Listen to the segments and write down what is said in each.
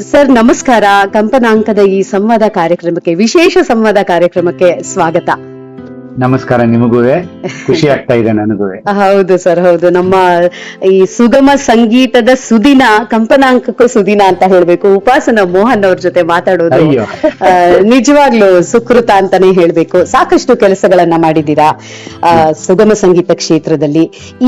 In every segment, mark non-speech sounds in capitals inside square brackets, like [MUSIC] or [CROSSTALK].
Sir ನಮಸ್ಕಾರ. ಕಂಪನಾಂಕದ ಈ ಸಂವಾದ ಕಾರ್ಯಕ್ರಮಕ್ಕೆ ವಿಶೇಷ ಸಂವಾದ ಕಾರ್ಯಕ್ರಮಕ್ಕೆ ಸ್ವಾಗತ. ನಮಸ್ಕಾರ ನಿಮಗೂ ಖುಷಿ ಆಗ್ತಾ ಇದೆ ನನಗೂ ಹೌದು ಸರ್ ಹೌದು. ನಮ್ಮ ಈ ಸುಗಮ ಸಂಗೀತದ ಸುದಿನ ಕಂಪನಾಂಕಕ್ಕೂ ಸುದಿನ ಅಂತ ಹೇಳ್ಬೇಕು. ಉಪಾಸನ ಮೋಹನ್ ಅವ್ರ ಜೊತೆ ಮಾತಾಡೋದು. ನಿಜವಾಗ್ಲೂ ಸುಕೃತ ಅಂತಾನೆ ಹೇಳ್ಬೇಕು. ಸಾಕಷ್ಟು ಕೆಲಸಗಳನ್ನ ಮಾಡಿದ್ದೀರಾ? ಆ, ಸುಗಮ ಸಂಗೀತ ಕ್ಷೇತ್ರದಲ್ಲಿ.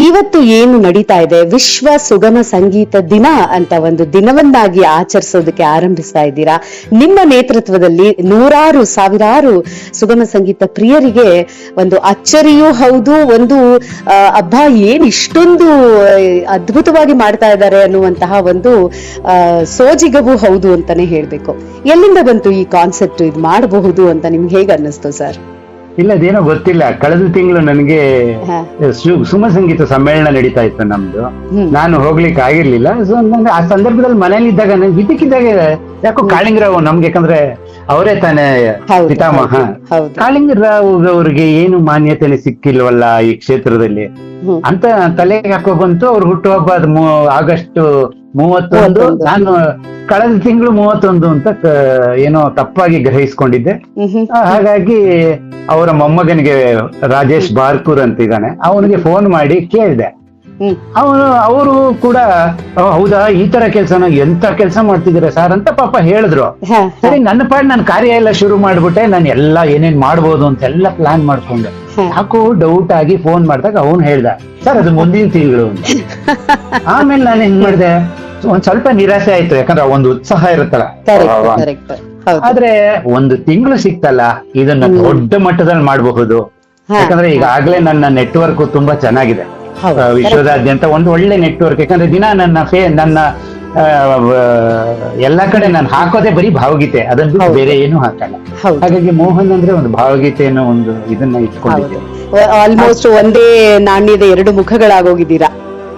ಇವತ್ತು ಏನು ನಡೀತಾ ಇದೆ? ವಿಶ್ವ ಸುಗಮ ಸಂಗೀತ ದಿನ ಅಂತ ಒಂದು ದಿನವನ್ನಾಗಿ ಆಚರಿಸೋದಕ್ಕೆ ಆರಂಭಿಸ್ತಾ ಇದ್ದೀರಾ? ನಿಮ್ಮ ನೇತೃತ್ವದಲ್ಲಿ ನೂರಾರು ಸಾವಿರಾರು ಸುಗಮ ಸಂಗೀತ ಪ್ರಿಯರಿಗೆ ಒಂದು ಅಚ್ಚರಿಯೂ ಹೌದು ಒಂದು ಅಬ್ಬಾ ಏನ್ ಇಷ್ಟೊಂದು ಅದ್ಭುತವಾಗಿ ಮಾಡ್ತಾ ಇದ್ದಾರೆ ಅನ್ನುವಂತಹ ಒಂದು ಆ, ಸೋಜಿಗವೂ ಹೌದು ಅಂತಾನೆ ಹೇಳ್ಬೇಕು. ಎಲ್ಲಿಂದ ಬಂತು ಈ ಕಾನ್ಸೆಪ್ಟ್ ಇದು ಮಾಡಬಹುದು ಅಂತ ನಿಮ್ಗೆ ಹೇಗೆ ಅನ್ನಿಸ್ತು ಸರ್? ಇಲ್ಲ ಅದೇನೋ ಗೊತ್ತಿಲ್ಲ. ಕಳೆದ ತಿಂಗಳು ನನಗೆ ಸುಮ ಸಂಗೀತ ಸಮ್ಮೇಳನ ನಡೀತಾ ಇತ್ತು ನಮ್ದು. ನಾನು ಹೋಗ್ಲಿಕ್ಕೆ ಆಗಿರ್ಲಿಲ್ಲ. ಸೊ ಆ ಸಂದರ್ಭದಲ್ಲಿ ಮನೇಲಿ ಇದ್ದಾಗ ನನ್ಗೆ ಇದಕ್ಕಿದ್ದಾಗ ಯಾಕೋ ಕಾಳಿಂಗರಾವ್ ನಮ್ಗೆ ಯಾಕಂದ್ರೆ ಅವರೇ ತಾನೇ ಹೌದು, ಪಿತಾಮಹ ಹೌದು ಕಾಳಿಂಗರಾವ್ ಅವ್ರಿಗೆ ಏನು ಮಾನ್ಯತೆ ಸಿಕ್ಕಿಲ್ವಲ್ಲ ಈ ಕ್ಷೇತ್ರದಲ್ಲಿ ಹ್ಮ್. ಅಂತ ತಲೆಗೆ ಹಾಕೋ ಬಂತು ಅವ್ರ ಹುಟ್ಟುಹಬ್ಬ ಅದು ಮೂ- ಆಗಸ್ಟ್ ಮೂವತ್ತೊಂದು ಮೂವತ್ತೊಂದು. ನಾನು ಕಳೆದ ತಿಂಗಳು ಮೂವತ್ತೊಂದು ಅಂತ ಕ- ಏನೋ ತಪ್ಪಾಗಿ ಗ್ರಹಿಸ್ಕೊಂಡಿದ್ದೆ ಹ್ಮ್ ಹ್ಮ್. ಆ, ಹಾಗಾಗಿ ಅವರ ಮೊಮ್ಮಗನಿಗೆ ರಾಜೇಶ್ ಬಾರ್ಕೂರ್ ಅಂತ ಇದ್ದಾನೆ ಅವನಿಗೆ ಫೋನ್ ಮಾಡಿ ಕೇಳಿದೆ. ಅವನು ಅವರು ಕೂಡ ಹೌದಾ ಈ ತರ ಕೆಲಸನ ಎಂತ ಕೆಲಸ ಮಾಡ್ತಿದ್ದೀರಾ ಸರ್ ಅಂತ ಪಾಪ ಹೇಳಿದ್ರು. ಸರಿ ನನ್ನ ಪಾಡ್ ನಾನು ಕಾರ್ಯ ಎಲ್ಲ ಶುರು ಮಾಡ್ಬಿಟ್ಟೆ ನಾನು ಎಲ್ಲ ಏನೇನ್ ಮಾಡ್ಬೋದು ಅಂತ [LAUGHS] ಎಲ್ಲ ಪ್ಲಾನ್ ಮಾಡ್ಕೊಂಡೆ. ಯಾಕೋ ಡೌಟ್ ಆಗಿ ಫೋನ್ ಮಾಡಿದಾಗ ಅವನು ಹೇಳ್ದ ಸರ್ ಅದು ಮುಂದಿನ ತಿಂಗಳು ಆಮೇಲೆ ನಾನು ಹೆಂಗ್ ಮಾಡಿದೆ? ಒಂದ್ ಸ್ವಲ್ಪ ನಿರಾಸೆ ಆಯ್ತು ಯಾಕಂದ್ರೆ ಒಂದು ಉತ್ಸಾಹ ಇರುತ್ತಲ್ಲ. ಆದ್ರೆ ಒಂದು ತಿಂಗಳು ಸಿಕ್ತಲ್ಲ ಇದನ್ನ ದೊಡ್ಡ ಮಟ್ಟದಲ್ಲಿ ಮಾಡಬಹುದು. ಯಾಕಂದ್ರೆ ಈಗಾಗ್ಲೇ ನನ್ನ ನೆಟ್ವರ್ಕ್ ತುಂಬಾ ಚೆನ್ನಾಗಿದೆ. ವಿಶ್ವದಾದ್ಯಂತ ಒಂದು ಒಳ್ಳೆ ನೆಟ್ವರ್ಕ್ ಯಾಕಂದ್ರೆ ದಿನ ನನ್ನ ಫೇ ನನ್ನ ಎಲ್ಲಾ ಕಡೆ ನಾನು ಹಾಕೋದೇ ಬರೀ ಭಾವಗೀತೆ. ಅದನ್ನ ಬೇರೆ ಏನು ಹಾಕಲ್ಲ. ಹಾಗಾಗಿ ಮೋಹನ್ ಅಂದ್ರೆ ಒಂದು ಭಾವಗೀತೆ ಅನ್ನೋ ಒಂದು ಇದನ್ನ ಇಟ್ಕೊಂಡಿದ್ದೆ. ಆಲ್ಮೋಸ್ಟ್ ಒಂದೇ ನಾಣ್ಯದ ಎರಡು ಮುಖಗಳಾಗೋಗಿದ್ದೀರಾ.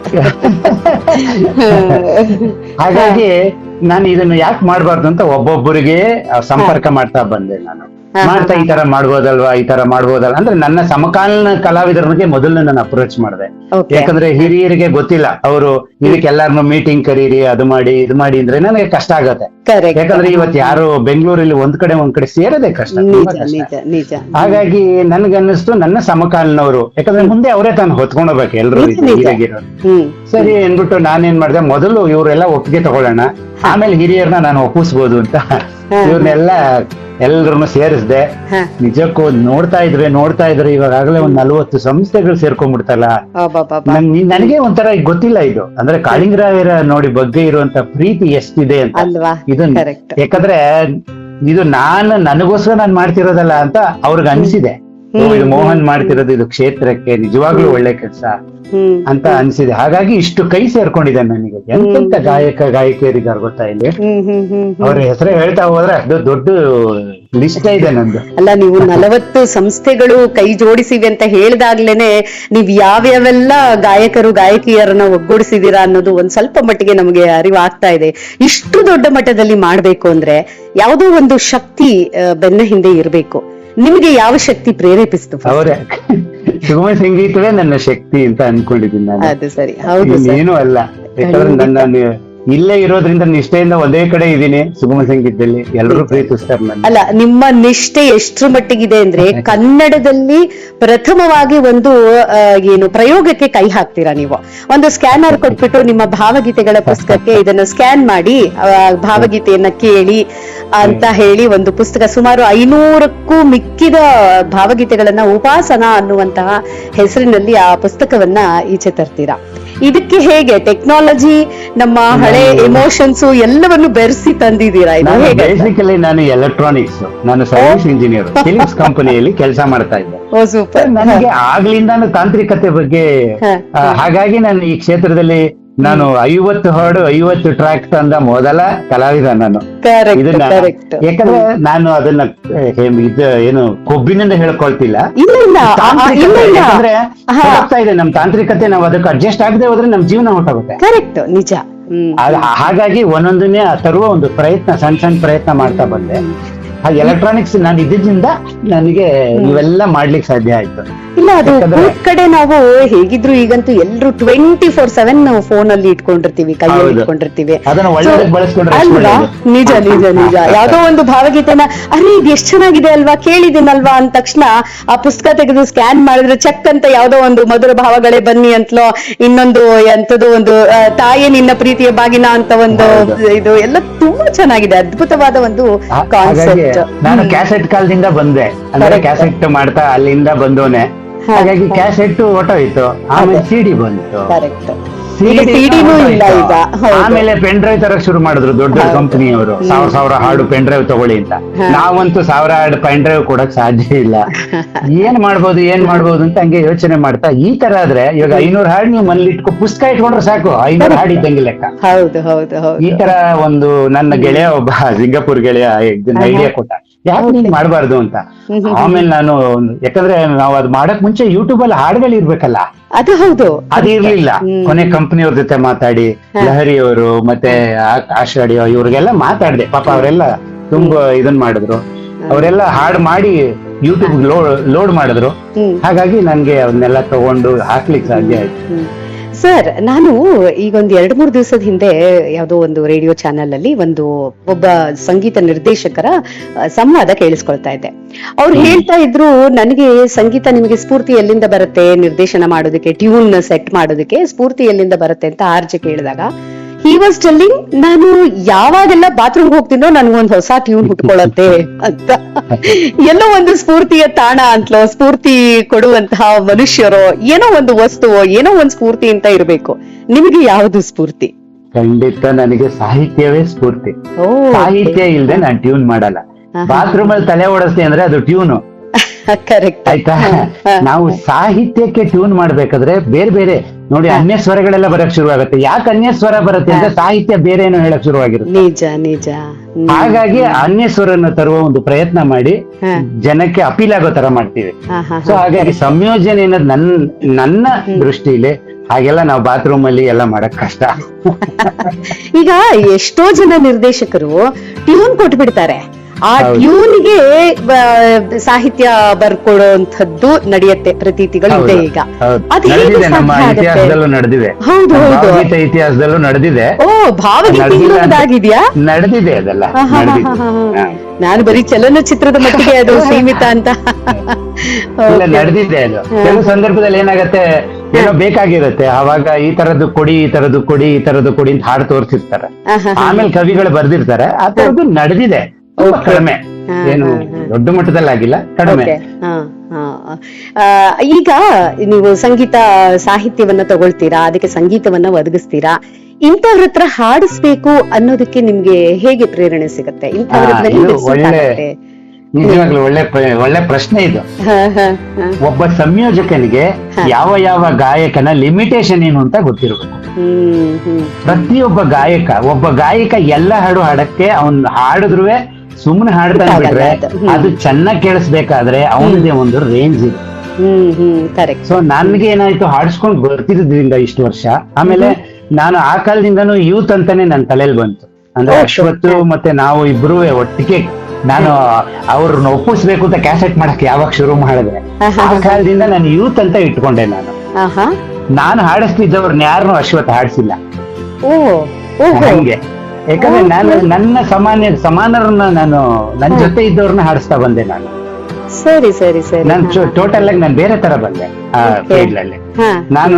[LAUGHS] ಹಾಗಾಗಿ ನಾನು ಇದನ್ನು ಯಾಕೆ ಮಾಡಬಾರ್ದು ಅಂತ ಒಬ್ಬೊಬ್ಬರಿಗೆ ಸಂಪರ್ಕ ಮಾಡ್ತಾ ಬಂದೆ ನಾನು. ಮಾಡ್ತಾ ಈ ತರ ಮಾಡ್ಬೋದಲ್ವಾ ಈ ತರ ಮಾಡ್ಬೋದಲ್ಲ ಅಂದ್ರೆ ನನ್ನ ಸಮಕಾಲೀನ ಬಗ್ಗೆ ಮೊದಲು ನಾನು ಅಪ್ರೋಚ್ ಮಾಡಿದೆ. ಯಾಕಂದ್ರೆ ಹಿರಿಯರಿಗೆ ಗೊತ್ತಿಲ್ಲ ಅವರು ಇದಕ್ಕೆಲ್ಲಾರನು ಮೀಟಿಂಗ್ ಕರೀರಿ ಅದು ಮಾಡಿ ಇದು ಮಾಡಿ ಅಂದ್ರೆ ನನಗೆ ಕಷ್ಟ ಆಗತ್ತೆ. ಯಾಕಂದ್ರೆ ಇವತ್ತು ಯಾರು ಬೆಂಗಳೂರಲ್ಲಿ ಒಂದ್ ಕಡೆ ಒಂದ್ ಕಡೆ ಸೇರೋದೇ ಕಷ್ಟ ಹಾಗಾಗಿ ನನ್ಗನ್ನಿಸ್ತು ನನ್ನ ಸಮಕಾಲನವರು ಯಾಕಂದ್ರೆ ಮುಂದೆ ಅವರೇ ತಾನು ಹೊತ್ಕೊಂಡೋಗ್ಬೇಕು ಎಲ್ರು ಸರಿ ಅನ್ಬಿಟ್ಟು ನಾನೇನ್ ಮಾಡಿದೆ ಮೊದಲು ಇವರೆಲ್ಲ ಒಪ್ಪಿಗೆ ತಗೊಳ್ಳೋಣ ಆಮೇಲೆ ಹಿರಿಯರನ್ನ ನಾನು ಒಪ್ಪಿಸ್ಬೋದು ಅಂತ. ಇವ್ರನ್ನೆಲ್ಲ ಎಲ್ರನ್ನು ಸೇರಿಸ್ದೆ. ನಿಜಕ್ಕೂ ನೋಡ್ತಾ ಇದ್ರೆ ನೋಡ್ತಾ ಇದ್ರೆ ಇವಾಗಲೇ ಒಂದ್ ನಲ್ವತ್ತು ಸಂಸ್ಥೆಗಳು ಸೇರ್ಕೊಂಡ್ಬಿಡ್ತಲ್ಲ. ನನಗೆ ಒಂಥರ ಗೊತ್ತಿಲ್ಲ ಇದು. ಅಂದ್ರೆ ಕಾಳಿಂಗರಾಯರ ನೋಡಿ ಬಗ್ಗೆ ಇರುವಂತ ಪ್ರೀತಿ ಎಷ್ಟಿದೆ ಅಂತ. ಇದು ಯಾಕಂದ್ರೆ ಇದು ನಾನು ನನಗೋಸ್ಕರ ನಾನು ಮಾಡ್ತಿರೋದಲ್ಲ ಅಂತ ಅವ್ರಿಗೆ ಅನ್ಸಿದೆ. ಓ, ಇದು ಮೋಹನ್ ಮಾಡ್ತಿರೋದು ಇದು ಕ್ಷೇತ್ರಕ್ಕೆ ನಿಜವಾಗ್ಲೂ ಒಳ್ಳೆ ಕೆಲಸ ಅಂತ ಅನ್ಸಿದೆ. ಹಾಗಾಗಿ ಇಷ್ಟು ಕೈ ಸೇರ್ಕೊಂಡಿದೆ ನನಗೆ. ಎಂತ ಗಾಯಕ ಗಾಯಕಿಯರಿದ್ದಾರೆ ಗೊತ್ತಾ ಇಲ್ಲಿ. ಅವ್ರ ಹೆಸರು ಹೇಳ್ತಾ ಹೋದ್ರೆ ಅದು ದೊಡ್ಡ ಲಿಸ್ಟ್ ಇದೆ ನಂದು. ಅಲ್ಲ ನೀವು ನಲವತ್ತು ಸಂಸ್ಥೆಗಳು ಕೈ ಜೋಡಿಸಿವೆ ಅಂತ ಹೇಳಿದಾಗ್ಲೇನೆ ನೀವ್ ಯಾವ್ಯಾವೆಲ್ಲ ಗಾಯಕರು ಗಾಯಕಿಯರನ್ನ ಒಗ್ಗೂಡಿಸಿದೀರಾ ಅನ್ನೋದು ಒಂದ್ ಸ್ವಲ್ಪ ಮಟ್ಟಿಗೆ ನಮಗೆ ಅರಿವಾಗ್ತಾ ಇದೆ. ಇಷ್ಟು ದೊಡ್ಡ ಮಟ್ಟದಲ್ಲಿ ಮಾಡ್ಬೇಕು ಅಂದ್ರೆ ಯಾವುದೋ ಒಂದು ಶಕ್ತಿ ಬೆನ್ನ ಹಿಂದೆ ಇರ್ಬೇಕು. ನಿಮಗೆ ಯಾವ ಶಕ್ತಿ ಪ್ರೇರೇಪಿಸ್ತು? ಅವರೇ. ಸುಗಮ ಸಂಗೀತವೇ ನನ್ನ ಶಕ್ತಿ ಅಂತ ಅನ್ಕೊಂಡಿದ್ದೀನಿ ನಾನು. ಅದು ಸರಿ. ಹೌದು ಇನ್ನೇನು ಅಲ್ಲ. ಯಾಕಂದ್ರೆ ನನ್ನ ಇಲ್ಲೇ ಇರೋದ್ರಿಂದ ನಿಷ್ಠೆಯಿಂದ ಒಂದೇ ಕಡೆ ಇದ್ದೀನಿ ಸುಗಮ ಸಂಗೀತದಲ್ಲಿ ಎಲ್ಲರೂ ಪ್ರೀತಿಸ್ತಾರೆ ನನ್ನ ಅಲ್ಲ ನಿಮ್ಮ ನಿಷ್ಠೆ ಎಷ್ಟ್ರ ಮಟ್ಟಿಗಿದೆ ಅಂದ್ರೆ ಕನ್ನಡದಲ್ಲಿ ಪ್ರಥಮವಾಗಿ ಒಂದು ಆ, ಏನು ಪ್ರಯೋಗಕ್ಕೆ ಕೈ ಹಾಕ್ತೀರಾ ನೀವು? ಒಂದು ಸ್ಕ್ಯಾನರ್ ಕೊಟ್ಬಿಟ್ಟು ನಿಮ್ಮ ಭಾವಗೀತೆಗಳ ಪುಸ್ತಕಕ್ಕೆ ಇದನ್ನ ಸ್ಕ್ಯಾನ್ ಮಾಡಿ ಆ, ಭಾವಗೀತೆಯನ್ನ ಕೇಳಿ ಅಂತ ಹೇಳಿ ಒಂದು ಪುಸ್ತಕ ಸುಮಾರು ಐನೂರಕ್ಕೂ ಮಿಕ್ಕಿದ ಭಾವಗೀತೆಗಳನ್ನ ಉಪಾಸನ ಅನ್ನುವಂತಹ ಹೆಸರಿನಲ್ಲಿ ಆ ಪುಸ್ತಕವನ್ನ ಈಚೆ ತರ್ತೀರಾ? ಇದಕ್ಕೆ ಹೇಗೆ ಟೆಕ್ನಾಲಜಿ ನಮ್ಮ ಹಳೆ ಎಮೋಷನ್ಸ್ ಎಲ್ಲವನ್ನು ಬೆರೆಸಿ ತಂದಿದ್ದೀರಾ ನಾನು ಹೇಗೆ? ಬೇಸಿಕಲಿ ನಾನು ಎಲೆಕ್ಟ್ರಾನಿಕ್ಸ್ ನಾನು ಸರ್ವಿಸ್ ಇಂಜಿನಿಯರ್ ಫಿಲಿಪ್ಸ್ ಕಂಪನಿಯಲ್ಲಿ ಕೆಲಸ ಮಾಡ್ತಾ ಇದ್ದೆ. ನನಗೆ ಆಗ್ಲಿಂದ ತಾಂತ್ರಿಕತೆ ಬಗ್ಗೆ ಹಾಗಾಗಿ ನಾನು ಈ ಕ್ಷೇತ್ರದಲ್ಲಿ ನಾನು ಐವತ್ತು ಹಾಡು ಐವತ್ತು ಟ್ರ್ಯಾಕ್ ತಂದ ಮೊದಲ ಕಲಾವಿದ ನಾನು. ಇದನ್ನ ಯಾಕಂದ್ರೆ ನಾನು ಅದನ್ನ ಏನು ಕೊಬ್ಬಿನಿಂದ ಹೇಳ್ಕೊಳ್ತಿಲ್ಲ. ಯಾಕಂದ್ರೆ ಇದೆ ನಮ್ ತಾಂತ್ರಿಕತೆ ನಾವು ಅದಕ್ಕೆ ಅಡ್ಜಸ್ಟ್ ಆಗದೆ ಹೋದ್ರೆ ನಮ್ ಜೀವನ ಹೊಟ್ಟೋಗುತ್ತೆ ಕರೆಕ್ಟ್ ನಿಜ. ಹಾಗಾಗಿ ಒಂದೊಂದನ್ನೇ ತರುವ ಒಂದು ಪ್ರಯತ್ನ ಸಣ್ಣ ಸಣ್ಣ ಪ್ರಯತ್ನ ಮಾಡ್ತಾ ಬಂದೆ. ಆ ಎಲೆಕ್ಟ್ರಾನಿಕ್ಸ್ ನಾನು ಇದ್ದಿದ್ದಿಂದ ನನಗೆ ಇವೆಲ್ಲ ಮಾಡ್ಲಿಕ್ಕೆ ಸಾಧ್ಯ ಆಯ್ತು. ಇಲ್ಲ ಅದು ಯಾಕಂದ್ರೆ- ಕಡೆ ನಾವು ಹೇಗಿದ್ರು ಈಗಂತೂ ಎಲ್ರು ಟ್ವೆಂಟಿ ಫೋರ್ ಸೆವೆನ್ ನಾವು ಫೋನ್ ಅಲ್ಲಿ ಇಟ್ಕೊಂಡಿರ್ತೀವಿ ಕೈಯಲ್ಲಿ ಹೌದು. ಇಟ್ಕೊಂಡಿರ್ತೀವಿ. ಅದನ್ನ ಒಳ್ಳೆದಕ್ಕೆ So, ಬಳಸ್ಕೊಂಡ್ರೆ ಎಷ್ಟು ಅಲ್ವಾ? ಒಳ್ಳೇದು. ನಿಜ [LAUGHS] ನಿಜ ನಿಜ. ಯಾವ್ದೋ ಒಂದು ಭಾವಗೀತೆನ ಅರೆ ಇದು ಎಷ್ಟ್ ಚೆನ್ನಾಗಿದೆ ಅಲ್ವಾ? ಕೇಳಿದಿನಲ್ವಾ ಅಂದ ತಕ್ಷಣ ಆ ಪುಸ್ತಕ ತೆಗೆದು ಸ್ಕ್ಯಾನ್ ಮಾಡಿದ್ರೆ ಚೆಕ್ ಅಂತ ಯಾವ್ದೋ ಒಂದು ಮಧುರ ಭಾವಗಳೇ ಬನ್ನಿ ಅಂತಲೋ ಇನ್ನೊಂದು ಎಂತದೋ ಒಂದು ಆ, ತಾಯಿ ನಿನ್ನ ಪ್ರೀತಿಯ ಬಾಗಿನ ಅಂತ ಒಂದು ಹೌದು. ಇದು ಎಲ್ಲ ತುಂಬಾ ಚೆನ್ನಾಗಿದೆ ಅದ್ಭುತವಾದ ಒಂದು ಹಾ- ಹಾಗಾಗಿ ಕಾನ್ಸೆಪ್ಟ್ ನಾನು ಕ್ಯಾಸೆಟ್ ಕಾಲದಿಂದ ಬಂದೆ. ಅಂದ್ರೆ ಕ್ಯಾಸೆಟ್ ಮಾಡ್ತಾ ಅಲ್ಲಿಂದ ಬಂದೋನೆ ಹಾಗಾಗಿ. ಕ್ಯಾಸೆಟ್ ಹೊಟ್ಟೋಯ್ತು ಆಮೇಲೆ ಸಿಡಿ ಬಂತು. ಕರೆಕ್ಟ್ ಸಿಡಿನೂ ಇಲ್ಲ ಈಗ. ಆಮೇಲೆ ಪೆನ್ ಡ್ರೈವ್ ತರಕ್ ಶುರು ಮಾಡಿದ್ರು ದೊಡ್ಡ ಕಂಪನಿ ಕಂಪನಿಯವರು. ಸಾವಿರ ಸಾವಿರ ಹಾಡು ಪೆನ್ ಡ್ರೈವ್ ತಗೊಳ್ಳಿ ಅಂತ. ನಾವಂತೂ ಸಾವಿರ ಹಾಡು ಪೆನ್ ಡ್ರೈವ್ ಕೊಡಕ್ ಸಾಧ್ಯ ಇಲ್ಲ. [LAUGHS] ಏನ್ ಮಾಡ್ಬೋದು ಏನ್ ಮಾಡ್ಬೋದು ಅಂತ ಹಂಗೆ ಯೋಚನೆ ಮಾಡ್ತಾ ಈ ತರ ಆದ್ರೆ ಇವಾಗ ಐನೂರು ಹಾಡು ನೀವು ಮನೇಲಿ ಇಟ್ಕೊ ಪುಸ್ತಕ ಇಟ್ಕೊಂಡ್ರೆ ಸಾಕು. ಐನೂರು ಹಾಡು ಇದ್ದಂಗೆ ಲೆಕ್ಕ. ಹೌದು ಹೌದು ಈ ತರ ಒಂದು ನನ್ನ ಗೆಳೆಯ ಒಬ್ಬ ಸಿಂಗಾಪುರ್ ಗೆಳೆಯ ಐಡಿಯಾ ಕೊಟ್ಟ. ಯಾಕೆ ನೀನ್ ಮಾಡಬಾರ್ದು ಅಂತ. ಆಮೇಲೆ ನಾನು ಯಾಕಂದ್ರೆ ನಾವು ಅದ್ ಮಾಡಕ್ ಮುಂಚೆ ಯೂಟ್ಯೂಬ್ ಅಲ್ಲಿ ಹಾಡುಗಳು ಇರ್ಬೇಕಲ್ಲ? ಅದು ಹೌದು. ಅದು ಇರ್ಲಿಲ್ಲ. ಕೊನೆ ಕಂಪನಿಯವ್ರ ಜೊತೆ ಮಾತಾಡಿ ಲಹರಿ ಅವರು ಮತ್ತೆ ಆ- ಆಷಾಢಿ ಇವ್ರಿಗೆಲ್ಲ ಮಾತಾಡ್ದೆ. ಪಾಪ ಅವರೆಲ್ಲ ತುಂಬಾ ಇದನ್ ಮಾಡಿದ್ರು. ಅವರೆಲ್ಲ ಹಾಡ್ ಮಾಡಿ ಯೂಟ್ಯೂಬ್ ಲೋಡ್ ಲೋಡ್ ಮಾಡಿದ್ರು. ಹಾಗಾಗಿ ನನ್ಗೆ ಅವನ್ನೆಲ್ಲ ತಗೊಂಡು ಹಾಕ್ಲಿಕ್ಕೆ ಸಾಧ್ಯ ಆಯ್ತು. ಸರ್ ನಾನು ಈಗ ಒಂದು ಎರಡು ಮೂರು ದಿವಸದ ಹಿಂದೆ ಯಾವುದೋ ಒಂದು ರೇಡಿಯೋ ಚಾನೆಲ್ ಅಲ್ಲಿ ಒಂದು ಒಬ್ಬ ಸಂಗೀತ ನಿರ್ದೇಶಕರ ಸಂವಾದ ಕೇಳಿಸ್ಕೊಳ್ತಾ ಇದ್ದೆ. ಅವ್ರು ಹೇಳ್ತಾ ಇದ್ರು ನನಗೆ ಸಂಗೀತ ನಿಮಗೆ ಸ್ಫೂರ್ತಿ ಎಲ್ಲಿಂದ ಬರುತ್ತೆ ನಿರ್ದೇಶನ ಮಾಡೋದಕ್ಕೆ ಟ್ಯೂನ್ ಸೆಟ್ ಮಾಡೋದಕ್ಕೆ ಸ್ಫೂರ್ತಿ ಎಲ್ಲಿಂದ ಬರುತ್ತೆ ಅಂತ ಆರ್ಜೆ ಕೇಳಿದಾಗ ಹಿ ವಾಸ್ ಟೆಲ್ಲಿಂಗ್ ನಾನು ಯಾವಾಗೆಲ್ಲ ಬಾತ್ರೂಮ್ ಹೋಗ್ತೀನೋ ನನ್ಗೊಂದು ಹೊಸ ಟ್ಯೂನ್ [LAUGHS] ಹುಟ್ಕೊಳ್ಳುತ್ತೆ ಅಂತ. [LAUGHS] ಎಲ್ಲೋ ಒಂದು ಸ್ಫೂರ್ತಿಯ ತಾಣ ಅಂತಲೋ ಸ್ಫೂರ್ತಿ ಕೊಡುವಂತಹ ಮನುಷ್ಯರೋ ಏನೋ ಒಂದು ವಸ್ತುವೋ ಏನೋ ಒಂದು ಸ್ಫೂರ್ತಿ ಅಂತ ಇರಬೇಕು. ನಿಮಗೆ ಯಾವುದು ಸ್ಫೂರ್ತಿ? ಖಂಡಿತ ನನಗೆ ಸಾಹಿತ್ಯವೇ ಸ್ಫೂರ್ತಿ. ಓ ಸಾಹಿತ್ಯ ಇಲ್ದೆ ನಾನು ಟ್ಯೂನ್ ಮಾಡಲ್ಲ. ಬಾತ್ರೂಮ್ ಅಲ್ಲಿ ತಲೆ ಓಡಿಸ್ತೀನಿ ಅಂದ್ರೆ ಅದು ಟ್ಯೂನು [LAUGHS] ಕರೆಕ್ಟ್ ಆಯ್ತಾ? [LAUGHS] ನಾವು ಸಾಹಿತ್ಯಕ್ಕೆ ಟ್ಯೂನ್ ಮಾಡ್ಬೇಕಾದ್ರೆ ಬೇರೆ ಬೇರೆ ನೋಡಿ ಅನ್ಯ ಸ್ವರಗಳೆಲ್ಲ ಬರಕ್ ಶುರು ಆಗುತ್ತೆ ಯಾಕೆ ಅನ್ಯ ಸ್ವರ ಬರುತ್ತೆ ಅಂದ್ರೆ ಸಾಹಿತ್ಯ ಬೇರೆ ಏನೋ ಹೇಳಕ್ ಶುರುವಾಗಿರುತ್ತೆ. ನಿಜ ನಿಜ. ಹಾಗಾಗಿ ಅನ್ಯ ಸ್ವರನ್ನ ತರುವ ಒಂದು ಪ್ರಯತ್ನ ಮಾಡಿ ಜನಕ್ಕೆ ಅಪೀಲ್ ಆಗೋ ತರ ಮಾಡ್ತೀವಿ. ಸೊ ಹಾಗಾಗಿ ಸಂಯೋಜನೆ ಅನ್ನೋದು ನನ್ ನನ್ನ ದೃಷ್ಟಿಲಿ ಹಾಗೆಲ್ಲ ನಾವು ಬಾತ್ರೂಮ್ ಅಲ್ಲಿ ಎಲ್ಲ ಮಾಡಕ್ ಕಷ್ಟ. [LAUGHS] ಈಗ ಎಷ್ಟೋ ಜನ ನಿರ್ದೇಶಕರು ಟ್ಯೂನ್ ಕೊಟ್ಬಿಡ್ತಾರೆ. ಆ. ಟ್ಯೂನ್ಗೆ ಸಾಹಿತ್ಯ ಬರ್ಕೊಡುವಂತದ್ದು ನಡೆಯುತ್ತೆ ಪ್ರತೀತಿಗಳು ಇದೆ ಈಗ. ಹೌದು. ಅದ್ ಹೇಗೆ ನಮ್ಮ? ಇತಿಹಾಸದಲ್ಲೂ ನಡೆದಿದೆ. ಹೌದು, ಹೌದು. ಇತಿಹಾಸದಲ್ಲೂ ನಡೆದಿದೆ. ಓ ಭಾವಗೀತೆ ನಡೆದಿಲ್ಲ ಅಂತ- ನಡೆದಿದೆ ಅದೆಲ್ಲ. ನಾನು ಬರೀ ಚಲನಚಿತ್ರದ ಮಟ್ಟಿಗೆ ಅದು [LAUGHS] ಸೀಮಿತ ಅಂತ. ನಡೆದಿದೆ ಅದು. ಕೆಲವು ಸಂದರ್ಭದಲ್ಲಿ ಏನಾಗತ್ತೆ ಏನೋ ಬೇಕಾಗಿರುತ್ತೆ. ಅವಾಗ ಈ ತರದ್ದು ಕೊಡಿ ಈ ತರದ್ದು ಕೊಡಿ ಈ ತರದ್ದು ಕೊಡಿ ಅಂತ ಹಾಡು ತೋರಿಸಿರ್ತಾರೆ. ಆಮೇಲೆ ಕವಿಗಳು ಬರ್ದಿರ್ತಾರೆ. ಆ ತರದ್ದು ನಡೆದಿದೆ. ಕಡಿಮೆ. ಏನು. ದೊಡ್ಡ ಮಟ್ಟದಲ್ಲಿ ಆಗಿಲ್ಲ ಕಡಿಮೆ ಹಾ, ಹಾ. ಆ, ಈಗ ನೀವು ಸಂಗೀತ ಸಾಹಿತ್ಯವನ್ನ ತಗೊಳ್ತೀರಾ ಅದಕ್ಕೆ ಸಂಗೀತವನ್ನ ಒದಗಿಸ್ತೀರಾ ಇಂಥವ್ರ ಹತ್ರ ಹಾಡಿಸ್ಬೇಕು ಅನ್ನೋದಕ್ಕೆ ನಿಮ್ಗೆ ಹೇಗೆ ಪ್ರೇರಣೆ ಸಿಗುತ್ತೆ? ಒಳ್ಳೆ ನಿಜವಾಗ್ಲೂ ಒಳ್ಳೆ ಒಳ್ಳೆ ಪ್ರಶ್ನೆ ಇದು. ಒಬ್ಬ ಸಂಯೋಜಕನಿಗೆ ಯಾವ ಯಾವ ಗಾಯಕನ ಲಿಮಿಟೇಷನ್ ಏನು ಅಂತ ಗೊತ್ತಿರಬೇಕು. ಹ್ಮ್ ಹ್ಮ್. ಪ್ರತಿಯೊಬ್ಬ ಗಾಯಕ ಒಬ್ಬ ಗಾಯಕ ಎಲ್ಲ ಹಾಡು ಹಾಡಕ್ಕೆ ಅವನ್ ಹಾಡಿದ್ರುವೆ ಸುಮ್ಮನೆ ಹಾಡ್ತಾ ಇದ್ರೆ ಬಿಟ್ರೆ ಅದು. ಚೆನ್ನಾಗಿ ಕೇಳಿಸ್ಬೇಕಾದ್ರೆ ಅವನದೇ ಒಂದು ರೇಂಜ್ ಇದೆ ಸೊ ನನ್ಗೆ ಏನಾಯ್ತು ಹಾಡ್ಸ್ಕೊಂಡ್ ಬರ್ತಿದ್ರಿಂದ ಇಷ್ಟು ವರ್ಷ. ಆಮೇಲೆ ನಾನು ಆ ಕಾಲದಿಂದನೂ ಯೂತ್ ಅಂತಾನೆ ನನ್ನ ತಲೆಯಲ್ಲಿ ಬಂತು. ಅಂದ್ರೆ Okay. ಅಶ್ವತ್ತು ಮತ್ತೆ ನಾವು ಇಬ್ರು ಒಟ್ಟಿಗೆ ನಾನು ಅವ್ರನ್ನ ಒಪ್ಪಿಸ್ಬೇಕು ಅಂತ ಕ್ಯಾಸೆಟ್ ಮಾಡಕ್ ಯಾವಾಗ ಶುರು ಹಾ, ಆ ಕಾಲದಿಂದ ನಾನು ಯೂತ್ ಅಂತ ಇಟ್ಕೊಂಡೆ ನಾನು. ನಾನು ಹಾಡಿಸ್ತಿದ್ದವ್ರನ್ನ ಯಾರನ್ನೂ ಅಶ್ವತ್ ಹಾಡಿಸಿಲ್ಲ. ಹಂಗೆ. ಯಾಕಂದ್ರೆ ನಾನು ನನ್ನ ಸಮಾನ ಸಮಾನರನ್ನ ನಾನು ನನ್ನ ಜೊತೆ ಇದ್ದವ್ರನ್ನ ಹಾಡಿಸ್ತಾ ಬಂದೆ ನಾನು. ಸರಿ ಸರಿ ಸರಿ. ನಾನು ಟೋಟಲ್ ಆಗಿ ನಾನು ಬೇರೆ ತರ ಬಂದೆ ಆ ಫೀಲ್ಡ್ ಅಲ್ಲಿ. ನಾನು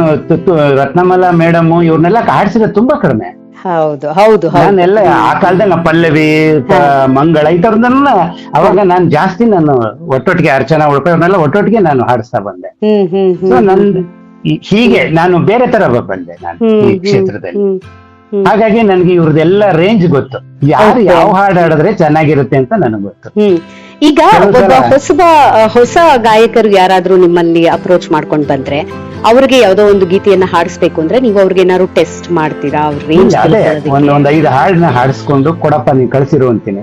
ರತ್ನಮಲ ಮೇಡಮ್ ಇವ್ರನ್ನೆಲ್ಲ ಹಾಡಿಸಿದ್ರೆ ತುಂಬಾ ಕಡಿಮೆ. ಹೌದು ಹೌದು ನಾನೆಲ್ಲ ಆ ಕಾಲದಲ್ಲಿ ಪಲ್ಲವಿ ಮಂಗಳ ಈ ಅವಾಗ ನಾನು ಜಾಸ್ತಿ ನಾನು ಒಟ್ಟೊಟ್ಟಿಗೆ ಅರ್ಚನಾ ಉಳ್ಪ ಇವ್ರನ್ನೆಲ್ಲ ಒಟ್ಟೊಟ್ಟಿಗೆ ನಾನು ಹಾಡಿಸ್ತಾ ಬಂದೆ. ಸೊ ಹೀಗೆ ನಾನು ಬೇರೆ ತರ ಬಂದೆ ನಾನು ಈ ಕ್ಷೇತ್ರದಲ್ಲಿ. ಹಾಗಾಗಿ ನನ್ಗೆ ಇವ್ರದೆಲ್ಲ ರೇಂಜ್ ಗೊತ್ತು. ಯಾರು. ಯಾವ ಹಾಡು ಹಾಡಿದ್ರೆ ಚೆನ್ನಾಗಿರುತ್ತೆ ಅಂತ ನನಗೆ ಗೊತ್ತು. ಹ್ಮ್. ಈಗ ಹೊಸ ಒಬ್ಬ ಸಲ- ಹೊಸಬ ಹೊಸ ಗಾಯಕರು ಯಾರಾದ್ರೂ ನಿಮ್ಮಲ್ಲಿ ಅಪ್ರೋಚ್ ಮಾಡ್ಕೊಂಡ್ ಬಂದ್ರೆ ಅವ್ರಿಗೆ ಯಾವ್ದೋ ಒಂದು ಗೀತೆಯನ್ನ ಹಾಡಿಸ್ಬೇಕು ಅಂದ್ರೆ ನೀವು ಅವ್ರಿಗೆ ಏನಾದ್ರು ಟೆಸ್ಟ್ ಮಾಡ್ತೀರಾ? ಅವ್ರ ರೇಂಜ್ ಒಂದ್ ಐದು ಹಾಡನ್ನ ಹಾಡಿಸ್ಕೊಂಡು ಕೊಡಪ್ಪ ನೀವು ಕಳ್ಸಿರು ಅಂತೀನಿ.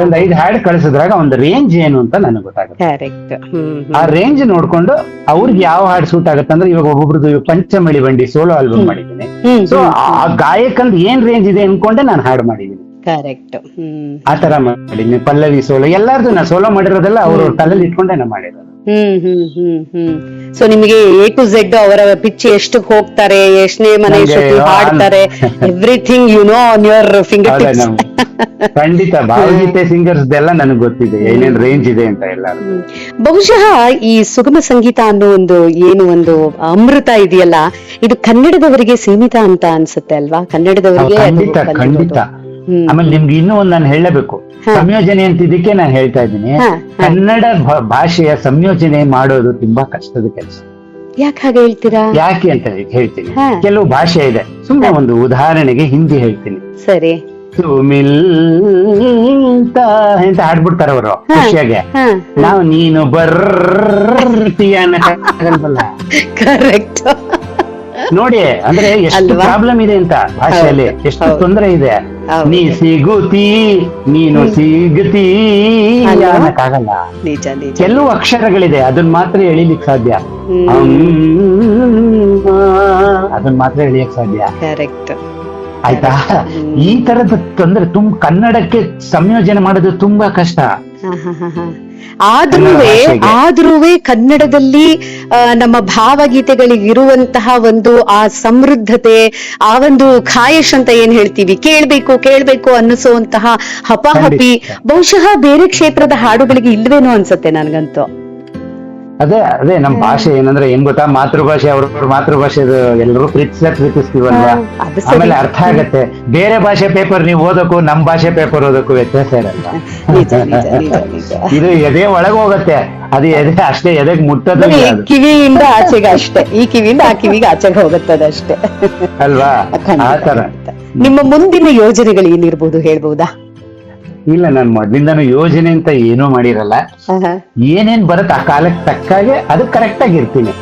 ಒಂದ್ ಐದು ಹಾಡ್ ಕಳಿಸಿದ್ರಾಗ ಒಂದ್ ರೇಂಜ್ ಏನು ಅಂತ ನನಗೆ ಗೊತ್ತಾಗುತ್ತೆ. ಕರೆಕ್ಟ್ ಆ ರೇಂಜ್ ನೋಡ್ಕೊಂಡು ಅವ್ರಿಗೆ ಯಾವ ಹಾಡ್ ಸೂಟ್ ಆಗುತ್ತೆ ಅಂದ್ರೆ ಇವಾಗ ಒಬ್ಬೊಬ್ರದ್ದು ಇವಾಗ ಪಂಚಮಳಿ ಬಂಡಿ ಸೋಲೋ ಆಲ್ಬಮ್ ಮಾಡಿದ್ದೀನಿ. ಸೊ ಆ ಗಾಯಕಂದ್ ಏನ್ ರೇಂಜ್ ಇದೆ ಅನ್ಕೊಂಡೆ ನಾನು ಹಾಡ್ ಮಾಡಿದೀನಿ ಕರೆಕ್ಟ್ ಆ ತರ ಮಾಡಿದ್ನಿ ಪಲ್ಲವಿ ಸೋಲೋ ಎಲ್ಲಾರ್ದು ನಾ ಸೋಲೋ ಮಾಡಿರೋದೆಲ್ಲ ಅವ್ರ ತಲೆಯಲ್ಲಿ ಇಟ್ಕೊಂಡೆ ನಾ ಮಾಡಿರೋದು. ಹ್ಮ್ ಹ್ಮ್ ಹ್ಮ್ ಹ್ಮ್. ಸೊ ನಿಮಗೆ ಎ ಟು ಝೆಡ್ ಅವರ ಪಿಚ್ ಎಷ್ಟು ಹೋಗ್ತಾರೆ ಎಷ್ಟನೇ ಮನೆ ನಂಗೆ ಆ- ಹಾಡ್ತಾರೆ everything you know on your finger tips ಖಂಡಿತ ಭಾವಗೀತೆ ಸಿಂಗರ್ಸ್ ಎಲ್ಲ ನನಗೆ ಗೊತ್ತಿದೆ ಏನೇನ್ ರೇಂಜ್ ಇದೆ ಅಂತ ಎಲ್ಲ. ಬಹುಶಃ ಈ ಸುಗಮ ಸಂಗೀತ ಅನ್ನೋ ಒಂದು ಏನು ಒಂದು ಅಮೃತ ಇದೆಯಲ್ಲ ಇದು ಕನ್ನಡದವರಿಗೆ ಸೀಮಿತ ಅಂತ ಅನ್ಸುತ್ತೆ ಅಲ್ವಾ? ಕನ್ನಡದವರಿಗೆ ಅದು ಖಂಡಿತ ಬಂದಿರೋದು. ಖಂಡಿತ. ಹ್ಮ್. ಆಮೇಲೆ ನಿಮ್ಗೆ ಇನ್ನೂ ಒಂದು ನಾನು ಹೇಳಬೇಕು. ಸಂಯೋಜನೆ ಅಂತ ಇದಕ್ಕೆ ನಾನು ಹೇಳ್ತಾ ಇದ್ದೀನಿ. ಕನ್ನಡ ಭಾಷೆಯ ಸಂಯೋಜನೆ ಮಾಡೋದು ತುಂಬಾ ಕಷ್ಟದ ಕೆಲಸ. ಯಾಕೆ ಹಾಗೆ ಹೇಳ್ತೀರಾ? ಯಾಕೆ ಅಂತ ಹೇಳ್ತೀನಿ. ಕೆಲವು ಭಾಷೆ ಇದೆ. ಸುಮ್ಮನೆ ಒಂದು ಉದಾಹರಣೆಗೆ ಹಿಂದಿ ಹೇಳ್ತೀನಿ. ಸರಿ. ಎಂತ ಅಂತ ಹಾಡ್ಬಿಡ್ತಾರೆ ಅವರು ಖುಷಿಯಾಗೆ. ನಾವು ನೀನು ಬರ್ತೀಯ ಕರೆಕ್ಟ್ ನೋಡಿ ಅಂದ್ರೆ ಎಷ್ಟು ಪ್ರಾಬ್ಲಮ್ ಇದೆ ಅಂತ ಭಾಷೆಯಲ್ಲಿ. ಎಷ್ಟು ತೊಂದರೆ ಇದೆ. ನೀ ಸಿಗುತ್ತಿ ನೀನು ಸಿಗ್ತಿ? ಅನ್ನಕ್ಕಾಗಲ್ಲ. ನಿಜ ನಿಜ. ಕೆಲವು ಅಕ್ಷರಗಳಿದೆ ಅದನ್ನ ಮಾತ್ರ ಎಳಿಲಿಕ್ ಸಾಧ್ಯ. ಅದನ್ನ ಮಾತ್ರ ಎಳಿಯಕ್ ಸಾಧ್ಯ. ಕರೆಕ್ಟ್. ಆಯ್ತಾ? ಈ ತರದ ತೊಂದ್ರೆ ತುಂಬ ಕನ್ನಡಕ್ಕೆ ಸಂಯೋಜನೆ ಮಾಡೋದು ತುಂಬಾ ಕಷ್ಟ. ಆದ್ರೂ. ಆದ್ರೂ ಕನ್ನಡದಲ್ಲಿ ನಮ್ಮ ಭಾವಗೀತೆಗಳಿಗಿರುವಂತಹ ಒಂದು ಆ ಸಮೃದ್ಧತೆ ಆ ಒಂದು ಖಾಯಶ್ ಅಂತ ಏನ್ ಹೇಳ್ತೀವಿ? ಕೇಳ್ಬೇಕು ಕೇಳ್ಬೇಕು ಅನ್ನಿಸುವಂತಹ ಹಪಾಹಪಿ. ಬಹುಶಃ ಬೇರೆ ಕ್ಷೇತ್ರದ ಹಾಡುಗಳಿಗೆ ಇಲ್ವೇನೋ ಅನ್ಸತ್ತೆ ನನ್ಗಂತೂ. ಅದೇ ಅದೇ ನಮ್ ಭಾಷೆ ಏನಂದ್ರೆ ಏನ್ ಗೊತ್ತಾ? ಮಾತೃಭಾಷೆ ಅವ್ರವ್ರ ಮಾತೃಭಾಷೆ ಎಲ್ಲರೂ ಪ್ರೀತಿಸ ಪ್ರೀತಿಸ್ತೀವಲ್ವ? ಆಮೇಲೆ ಅರ್ಥ ಆಗತ್ತೆ. ಬೇರೆ ಭಾಷೆ ಪೇಪರ್ ನೀವು ಓದಕ್ಕೂ ನಮ್ ಭಾಷೆ ಪೇಪರ್ ಓದಕ್ಕೂ ವ್ಯತ್ಯಾಸ ಇರಲ್ಲ. [LAUGHS] ಇದು ಎದೆ ಒಳಗ್ ಹೋಗತ್ತೆ. ಅದು ಎದೆ ಅಷ್ಟೇ ಎದೆಗ್ ಮುಟ್ಟದ ಕಿವಿಯಿಂದ ಆಚೆಗೆ ಅಷ್ಟೇ. ಈ ಕಿವಿಯಿಂದ ಆ ಕಿವಿಗೆ ಆಚೆಗೆ ಹೋಗುತ್ತದೆ ಅಷ್ಟೇ. ಅಲ್ವಾ? ಆತರ ನಿಮ್ಮ ಮುಂದಿನ ಯೋಜನೆಗಳು ಏನಿರ್ಬೋದು ಹೇಳ್ಬಹುದಾ ಇಲ್ಲ ನಾನು ಮೊದ್ಲಿಂದಾನು ಯೋಜನೆ ಅಂತ ಏನೂ ಮಾಡಿರಲ್ಲ. ಏನೇನ್ ಬರುತ್ತೆ ಆ ಕಾಲಕ್ಕೆ ತಕ್ಕಾಗೆ ಅದು ಕರೆಕ್ಟ್ ಆಗಿ ಇರ್ತೀನಿ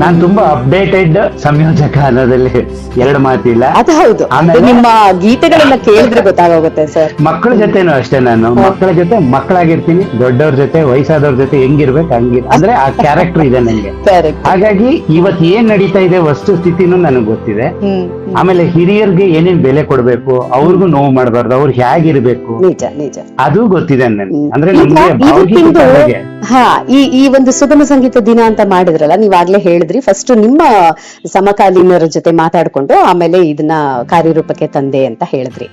ನಾನ್ ತುಂಬಾ ಅಪ್ಡೇಟೆಡ್ ಸಂಯೋಜಕ ಅನ್ನೋದಲ್ಲಿ ಎರಡು ಮಾತಿಲ್ಲ. ಅದು ಹೌದು. ನಿಮ್ಮ ಗೀತೆಗಳನ್ನ ಕೇಳಿದ್ರೆ ಗೊತ್ತಾಗೋಗುತ್ತೆ ಸರ್. ಮಕ್ಕಳ ಜೊತೆನೂ ಅಷ್ಟೇ ನಾನು. ಮಕ್ಕಳ ಜೊತೆ ಮಕ್ಕಳಾಗಿರ್ತೀನಿ ದೊಡ್ಡವ್ರ ಜೊತೆ ವಯಸ್ಸಾದವ್ರ ಜೊತೆ ಹೆಂಗಿರ್ಬೇಕು ಹಂಗಿರ್ ಅಂದ್ರೆ ಆ ಕ್ಯಾರೆಕ್ಟರ್ ಇದೆ ನನಗೆ ಹಾಗಾಗಿ ಇವತ್ ಏನ್ ನಡೀತಾ ಇದೆ ವಸ್ತು ಸ್ಥಿತಿನೂ ನನಗೆ ಗೊತ್ತಿದೆ. ಆಮೇಲೆ ಹಿರಿಯರ್ಗೆ ಏನೇನ್ ಬೆಲೆ ಕೊಡ್ಬೇಕು ಅವ್ರಿಗೂ ನೋವು ಮಾಡಬಾರ್ದು ಅವ್ರು ಹೇಗಿರ್ಬೇಕು ಅದು ಗೊತ್ತಿದೆ ನನಗೆ. ಅಂದ್ರೆ ನಮ್ಗೆ ಹಾ ಈ ಈ ಒಂದು ಸುಗಮ ಸಂಗೀತ ದಿನ ಅಂತ ಮಾಡಿದ್ರಲ್ಲ ನೀವಾಗ್ಲೇ ಹೇಳಿದ್ರಿ. ಫಸ್ಟ್ ನಿಮ್ಮ ಸಮಕಾಲೀನರ ಜೊತೆ ಮಾತಾಡ್ಕೊಂಡು ಆಮೇಲೆ ಇದನ್ನ ಕಾರ್ಯರೂಪಕ್ಕೆ ತಂದೆ ಅಂತ ಹೇಳಿದ್ರಿ.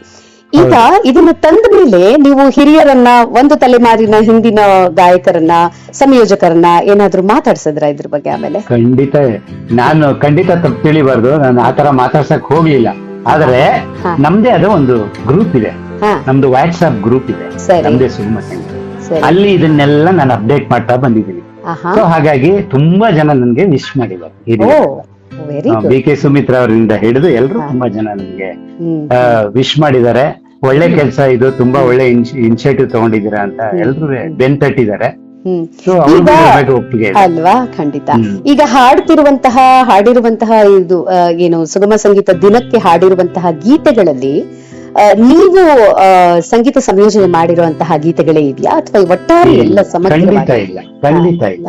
ಈಗ ಇದನ್ನ ತಂದ ಮೇಲೆ ನೀವು ಹಿರಿಯರನ್ನ ಒಂದು ತಲೆಮಾರಿನ ಹಿಂದಿನ ಗಾಯಕರನ್ನ ಸಂಯೋಜಕರನ್ನ ಏನಾದ್ರೂ ಮಾತಾಡ್ಸಿದ್ರ ಇದ್ರ ಬಗ್ಗೆ ಆಮೇಲೆ? ಖಂಡಿತ ನಾನು ಖಂಡಿತ ತಪ್ಪು ತಿಳಿಬಾರ್ದು. ನಾನು ಆತರ ಮಾತಾಡ್ಸಕ್ ಹೋಗ್ಲಿಲ್ಲ. ಆದ್ರೆ. ನಮ್ದೇ ಅದ ಒಂದು ಗ್ರೂಪ್ ಇದೆ. ಹಾ. ನಮ್ದು ವಾಟ್ಸ್ಆಪ್ ಗ್ರೂಪ್ ಇದೆ. ನಮ್ದೇ ಸುಗಮ ಸಂಗೀತ. ಅಲ್ಲಿ ಇದನ್ನೆಲ್ಲ ನಾನು ಅಪ್ಡೇಟ್ ಮಾಡ್ತಾ ಬಂದಿದ್ದೀನಿ. ಸೊ ಹಾಗಾಗಿ ತುಂಬಾ ಜನ ನನ್ಗೆ ವಿಶ್ ಮಾಡಿದ್ದಾರೆ ಬಿ ಕೆ ಸುಮಿತ್ರಾ ಅವರಿಂದ ಹಿಡಿದು ಎಲ್ಲರೂ ತುಂಬಾ ಜನ ನನ್ಗೆ ವಿಶ್ ಮಾಡಿದ್ದಾರೆ. ಒಳ್ಳೆ ಕೆಲಸ ಇದು ತುಂಬಾ ಒಳ್ಳೆ ಇನಿಷಿಯೇಟಿವ್ ತಗೊಂಡಿದ್ದೀರಾ ಅಂತ ಎಲ್ರು ಬೆನ್ ತಟ್ಟಿದ್ದಾರೆ. ಅಲ್ವಾ? ಖಂಡಿತ. ಈಗ ಹಾಡ್ತಿರುವಂತಹ ಹಾಡಿರುವಂತಹ ಇದು ಏನು ಸುಗಮ ಸಂಗೀತ ದಿನಕ್ಕೆ ಹಾಡಿರುವಂತಹ ಗೀತೆಗಳಲ್ಲಿ ನೀವು ಸಂಗೀತ ಸಂಯೋಜನೆ ಮಾಡಿರುವಂತಹ ಗೀತೆಗಳೇ ಇದೆಯಾ? ಅಥವಾ ಒಟ್ಟಾರೆ ಎಲ್ಲ ಖಂಡಿತ ಇಲ್ಲ ಖಂಡಿತ ಇಲ್ಲ.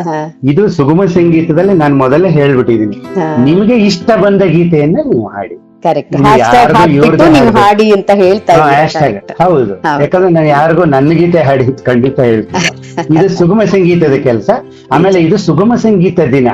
ಇದು ಸುಗಮ ಸಂಗೀತದಲ್ಲಿ ನಾನು ಮೊದಲೇ ಹೇಳ್ಬಿಟ್ಟಿದ್ದೀನಿ. ನಿಮಗೆ ಇಷ್ಟ ಬಂದ ಗೀತೆಯನ್ನ ನೀವು ಹಾಡಿ. ಕರೆಕ್ಟ್ ಹಾಡಿ ಅಂತ ಹೇಳ್ತಾ ಹೌದು. ಯಾಕಂದ್ರೆ ನಾನು ಯಾರಿಗೂ ನನ್ನ ಗೀತೆ ಹಾಡಿ ಖಂಡಿತ ಹೇಳ್ತೀನಿ. ಇದು [LAUGHS] ಸುಗಮ ಸಂಗೀತದ ಕೆಲಸ. ಆಮೇಲೆ ಇದು ಸುಗಮ ಸಂಗೀತ ದಿನ.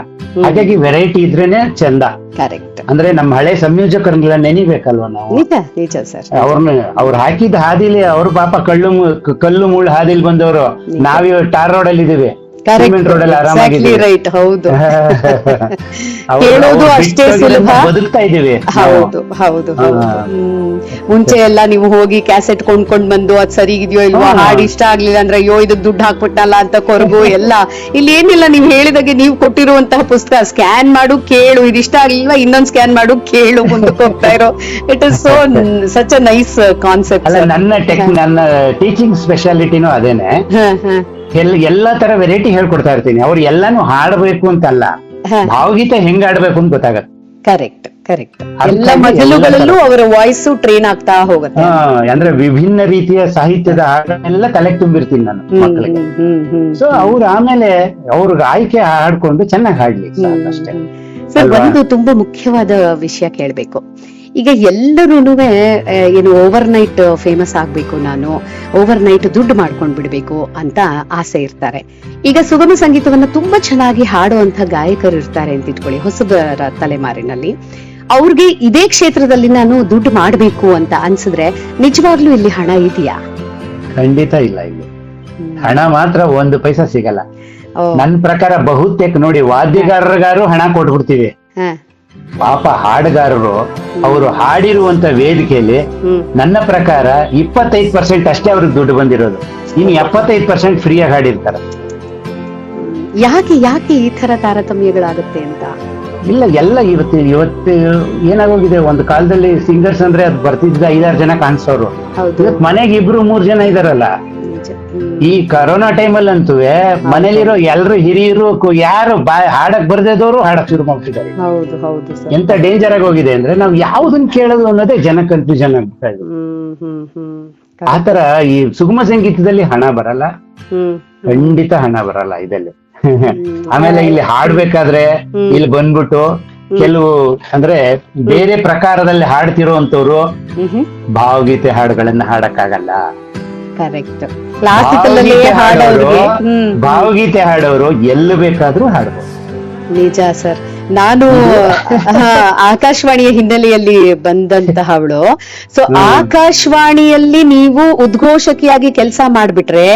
ಹಾಗಾಗಿ ವೆರೈಟಿ ಇದ್ರೇನೆ ಚಂದ. ಕರೆಕ್ಟ್ ಅಂದ್ರೆ ನಮ್ಮ ಹಳೆ ಸಂಯೋಜಕರನ್ನೆಲ್ಲ ನೆನಿಬೇಕಲ್ವಾ ನಾವು? ನಿಜ ನಿಜ ಸರ್. ಅವ್ರನ್ನ ಅವ್ರು ಹಾಕಿದ ಹಾದಿಲಿ ಅವ್ರ ಪಾಪ ಕಳ್ಳು ಮು- ಕ- ಕಲ್ಲು ಮುಳ್ಳು ಹಾದಿಲಿ ಬಂದವರು. ನಾವ್ ಟಾರ್ ರೋಡ್ ಅಲ್ಲಿ ಇದೀವಿ ಸಿಮೆಂಟ್ ರೋಡ್ ಅಲ್ಲಿ ಆರಾಮಾಗಿದ್ದೀವಿ ರೈಟ್ ಹೌದು. [LAUGHS] ಕೇಳೋದು ಅಷ್ಟೇ ಸುಲಭ. ಬದುಕ್ತಾ ಇದೀವಿ ಹೌದು ಹೌದು ಹೌದು. ಮುಂಚೆ ಎಲ್ಲ ನೀವು ಹೋಗಿ ಕ್ಯಾಸೆಟ್ ಕೊಂಡ್ಕೊಂಡ್ ಬಂದು ಅದ್ ಸರಿ ಇದೆಯೋ ಇಲ್ವಾ. ಹಾಡು ಇಷ್ಟ ಆಗ್ಲಿಲ್ಲ ಅಂದ್ರೆ ಅಯ್ಯೋ ಇದಕ್ ದುಡ್ಡು ಹಾಕ್ಬಿಟ್ಟಲ್ಲ ಅಂತ ಕೊರಗು ಎಲ್ಲ. ಇಲ್ಲಿ ಏನಿಲ್ಲ ನೀವು ಹೇಳಿದಾಗೆ ನೀವು ಕೊಟ್ಟಿರುವಂತಹ ಪುಸ್ತಕ ಸ್ಕ್ಯಾನ್ ಮಾಡು ಕೇಳು. ಇದು ಇಷ್ಟ ಆಗ್ಲಿಲ್ಲ ಇನ್ನೊಂದ್ ಸ್ಕ್ಯಾನ್ ಮಾಡು ಕೇಳು ಮುಂದಕ್ಕೆ ಹೋಗ್ತಾ ಇರೋ. It is so such a nice concept ಅಲ್ಲ ನನ್ನ ಟೆಕ್ ನನ್ನ ಟೀಚಿಂಗ್ ಸ್ಪೆಷಾಲಿಟಿನೂ ಅದೇನೆ. ಎಲ್ಲಾ ತರ ವೆರೈಟಿ ಹೇಳ್ಕೊಡ್ತಾ ಇರ್ತೀನಿ. ಅವ್ರು ಎಲ್ಲಾನು ಹಾಡ್ಬೇಕು ಅಂತಲ್ಲ. ಭಾವಗೀತೆ ಹೆಂಗ್ ಆಡ್ಬೇಕು ಅಂತ ಗೊತ್ತಾಗತ್ತೆ. ಕರೆಕ್ಟ್ ಕರೆಕ್ಟ್ ಎಲ್ಲ ಮಜಲುಗಳಲ್ಲೂ ಅವರ ವಾಯ್ಸ್ ಟ್ರೈನ್ ಆಗ್ತಾ ಹೋಗುತ್ತೆ. ಅಂದ್ರೆ ವಿಭಿನ್ನ ರೀತಿಯ ಸಾಹಿತ್ಯದ ಹಾಡನ್ನೆಲ್ಲ ಕಲೆಕ್ಟ್ ತುಂಬಿರ್ತೀನಿ ನಾನು ಮಕ್ಕಳಿಗೆ ಸೊ ಅವ್ರ ಆಮೇಲೆ ಅವ್ರಿಗೆ ಆಯ್ಕೆ ಹಾಡ್ಕೊಂಡು ಚೆನ್ನಾಗಿ ಹಾಡ್ಲಿ ಅಷ್ಟೇ ಸರ್ ಒಂದು ತುಂಬಾ ಮುಖ್ಯವಾದ ವಿಷಯ ಕೇಳ್ಬೇಕು. ಈಗ ಎಲ್ಲರೂ ಏನು ಓವರ್ ನೈಟ್ ಫೇಮಸ್ ಆಗ್ಬೇಕು ನಾನು ಓವರ್ ನೈಟ್ ದುಡ್ಡು ಮಾಡ್ಕೊಂಡು ಬಿಡ್ಬೇಕು ಅಂತ ಆಸೆ ಇರ್ತಾರೆ. ಈಗ ಸುಗಮ ಸಂಗೀತವನ್ನ ತುಂಬಾ ಚೆನ್ನಾಗಿ ಹಾಡುವಂತ ಗಾಯಕರು ಇರ್ತಾರೆ ಅಂತ ಇಟ್ಕೊಳ್ಳಿ ಹೊಸಬರ ತಲೆಮಾರಿನಲ್ಲಿ. ಅವ್ರಿಗೆ ಇದೇ ಕ್ಷೇತ್ರದಲ್ಲಿ ನಾನು ದುಡ್ಡು ಮಾಡಬೇಕು ಅಂತ ಅನ್ಸಿದ್ರೆ ನಿಜವಾಗ್ಲೂ ಇಲ್ಲಿ ಹಣ ಇದೆಯಾ? ಖಂಡಿತ ಇಲ್ಲ ಇಲ್ಲಿ. ಹಣ ಮಾತ್ರ ಒಂದು ಪೈಸಾ ಸಿಗಲ್ಲ. ನನ್ ಪ್ರಕಾರ ಬಹುತೇಕ ನೋಡಿ ವಾದ್ಯಗಾರರಿಗಾರು ಹಣ ಕೊಟ್ಬಿಡ್ತೀವಿ. ಹ, ಪಾಪ ಹಾಡುಗಾರರು ಅವರು ಹಾಡಿರುವಂತ ವೇದಿಕೆಯಲ್ಲಿ ನನ್ನ ಪ್ರಕಾರ ಇಪ್ಪತ್ತೈದು ಪರ್ಸೆಂಟ್ ಅಷ್ಟೇ ಅವ್ರಿಗೆ ದುಡ್ಡು ಬಂದಿರೋದು. ಇನ್ನು ಎಪ್ಪತ್ತೈದು ಪರ್ಸೆಂಟ್ ಫ್ರೀಯಾಗಿ ಹಾಡಿರ್ತಾರೆ. ಯಾಕೆ ಯಾಕೆ ಈ ತರ ತಾರತಮ್ಯಗಳಾಗುತ್ತೆ ಅಂತ? ಇಲ್ಲ ಎಲ್ಲ ಇವತ್ತು ಇವತ್ತು ಏನಾಗೋಗಿದೆ? ಒಂದು ಕಾಲದಲ್ಲಿ ಸಿಂಗರ್ಸ್ ಅಂದ್ರೆ ಅದು ಬರ್ತಿದ್ದ ಐದಾರು ಜನ ಕಾಣಿಸೋರು. ಇವತ್ತು ಮನೆಗೆ ಇಬ್ರು ಮೂರ್ ಜನ ಇದಾರಲ್ಲ. ಈ ಕರೋನಾ ಟೈಮಲ್ಲಿ ಅಂತೂ ಮನೇಲಿರೋ ಎಲ್ರು ಹಿರಿಯರು ಯಾರು ಹಾಡಕ್ ಬರ್ದೇದವರು ಹಾಡಕ್ ಶುರು ಮಾಡ್ತಿದ್ದಾರೆ. ಹೌದು ಹೌದು ಸರ್. ಎಂತ ಡೇಂಜರ್ ಆಗಿ ಹೋಗಿದೆ ಅಂದ್ರೆ ನಾವು ಯಾವ್ದನ್ನ ಕೇಳೋದು ಅನ್ನೋದೇ ಜನ ಕನ್ಫ್ಯೂಷನ್ ಆಗ್ತಾ ಇದೆ. ಆತರ ಈ ಸುಗಮ ಸಂಗೀತದಲ್ಲಿ ಹಣ ಬರಲ್ಲ. ಖಂಡಿತ ಹಣ ಬರಲ್ಲ ಇದರಲ್ಲಿ. ಆಮೇಲೆ ಇಲ್ಲಿ ಹಾಡ್ಬೇಕಾದ್ರೆ ಇಲ್ಲಿ ಬಂದ್ಬಿಟ್ಟು ಕೆಲವು ಅಂದ್ರೆ ಬೇರೆ ಪ್ರಕಾರದಲ್ಲಿ ಹಾಡ್ತಿರೋ ಅಂತವ್ರು ಭಾವಗೀತೆ ಹಾಡುಗಳನ್ನ ಹಾಡಕ್ಕಾಗಲ್ಲ. ಕರೆಕ್ಟ್ ಕ್ಲಾಸಿಕಲ್ ಹಾಡೋರು ಭಾವಗೀತೆ ಹಾಡೋರು ಎಲ್ಲಿ ಬೇಕಾದ್ರೂ ಹಾಡಬಹುದು ನಿಜ ಸರ್. ನಾನು [LAUGHS] ಆಕಾಶವಾಣಿಯ ಹಿನ್ನೆಲೆಯಲ್ಲಿ ಬಂದಂತಹವಳು ಸೊ ಆಕಾಶವಾಣಿಯಲ್ಲಿ ನೀವು ಉದ್ಘೋಷಕಿಯಾಗಿ ಕೆಲಸ ಮಾಡ್ಬಿಟ್ರೆ